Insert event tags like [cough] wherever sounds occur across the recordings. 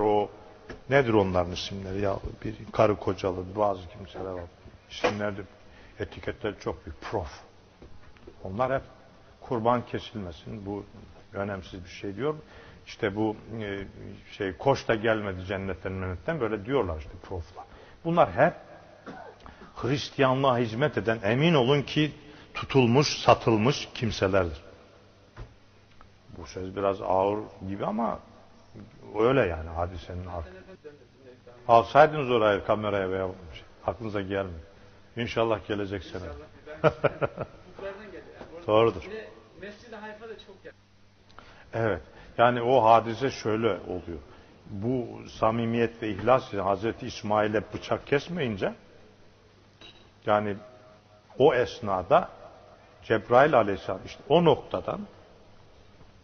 o nedir onların isimleri ya bir karı kocalı bazı kimseler var. İsimler de etiketleri çok büyük. Prof. Onlar hep kurban kesilmesin. Bu önemsiz bir şey diyor. İşte bu e, şey koş da gelmedi cennetten mennetten böyle diyorlar işte proflar. Bunlar hep Hristiyanlığa hizmet eden emin olun ki tutulmuş, satılmış kimselerdir. Bu söz biraz ağır gibi ama öyle yani hadisenin ar- Alsaydınız oraya kameraya veya aklınıza gelmiyor. İnşallah gelecek sene. [laughs] Doğrudur. Mescid-i Hayfa'da çok yakın. Evet. Yani o hadise şöyle oluyor. Bu samimiyet ve ihlas Hazreti İsmail'e bıçak kesmeyince yani o esnada Cebrail aleyhisselam işte o noktadan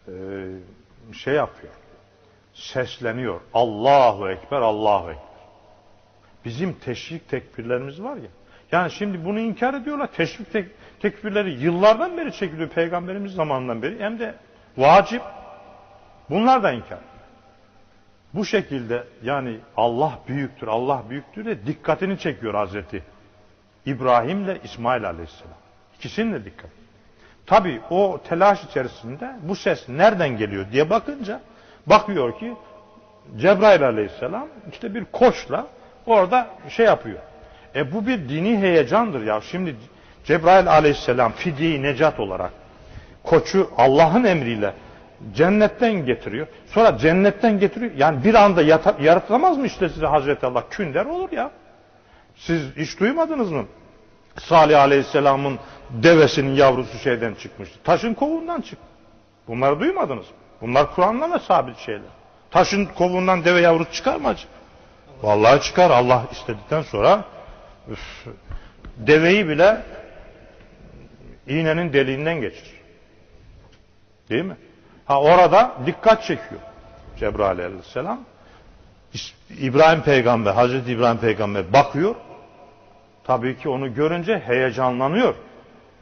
e, şey yapıyor. Sesleniyor. Allahu Ekber, Allahu Ekber. Bizim teşvik tekbirlerimiz var ya. Yani şimdi bunu inkar ediyorlar. Teşvik tek, tekbirleri yıllardan beri çekiliyor peygamberimiz zamanından beri. Hem de vacip. Bunlar da inkar. Bu şekilde yani Allah büyüktür, Allah büyüktür de dikkatini çekiyor Hazreti İbrahim ile İsmail Aleyhisselam. İkisinin de dikkat. Tabi o telaş içerisinde bu ses nereden geliyor diye bakınca bakıyor ki Cebrail Aleyhisselam işte bir koçla orada şey yapıyor. E bu bir dini heyecandır ya. Şimdi Cebrail Aleyhisselam fidi necat olarak koçu Allah'ın emriyle cennetten getiriyor. Sonra cennetten getiriyor. Yani bir anda yata, yaratılamaz mı işte size Hazreti Allah? Künder olur ya. Siz hiç duymadınız mı? Salih Aleyhisselam'ın devesinin yavrusu şeyden çıkmıştı. Taşın kovuğundan çıktı. Bunları duymadınız mı? Bunlar Kur'an'la da sabit şeyler. Taşın kovuğundan deve yavrusu çıkar mı acı? Vallahi çıkar. Allah istedikten sonra üf, deveyi bile iğnenin deliğinden geçir. Değil mi? Ha orada dikkat çekiyor Cebrail aleyhisselam. İbrahim peygamber, Hazreti İbrahim peygamber bakıyor. Tabii ki onu görünce heyecanlanıyor.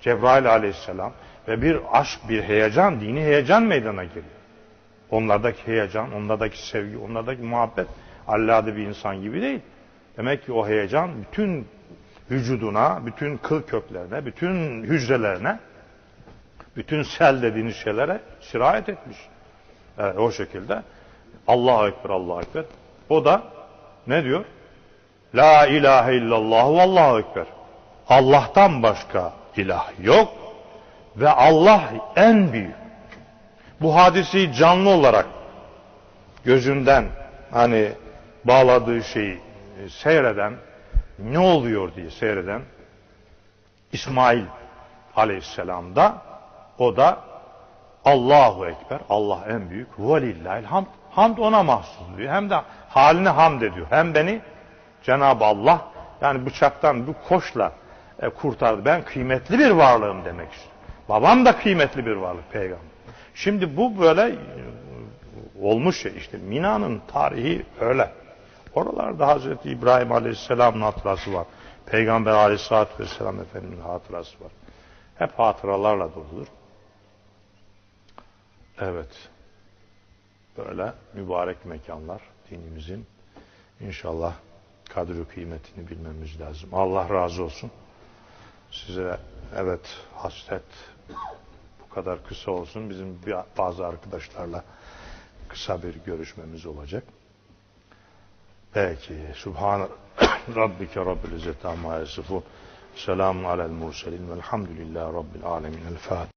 Cebrail aleyhisselam ve bir aşk, bir heyecan, dini heyecan meydana geliyor. Onlardaki heyecan, onlardaki sevgi, onlardaki muhabbet allade bir insan gibi değil. Demek ki o heyecan bütün vücuduna, bütün kıl köklerine, bütün hücrelerine, bütün sel dediğiniz şeylere sirayet etmiş. Evet, o şekilde Allahu Ekber, Allahu Ekber. O da ne diyor? La ilahe illallah ve Allahu Ekber. Allah'tan başka ilah yok ve Allah en büyük. Bu hadiseyi canlı olarak gözünden hani bağladığı şeyi seyreden ne oluyor diye seyreden İsmail aleyhisselamda o da Allahu Ekber, Allah en büyük, velillahil hamd. Hamd ona mahsus diyor. Hem de haline hamd ediyor. Hem beni Cenab-ı Allah yani bıçaktan bu koşla e, kurtardı. Ben kıymetli bir varlığım demek istiyor. Babam da kıymetli bir varlık peygamber. Şimdi bu böyle e, olmuş ya işte Mina'nın tarihi öyle. Oralarda Hazreti İbrahim Aleyhisselam'ın hatırası var. Peygamber Aleyhisselatü Vesselam Efendimiz'in hatırası var. Hep hatıralarla doludur. Evet. Böyle mübarek mekanlar dinimizin inşallah kadri kıymetini bilmemiz lazım. Allah razı olsun. Size evet hasret kadar kısa olsun. Bizim bazı arkadaşlarla kısa bir görüşmemiz olacak. Belki Subhan [coughs] Rabbike Rabbil İzzeti Amma Yasifun. Selamun Alel Murselin. Velhamdülillahi Rabbil Alemin. El Fatiha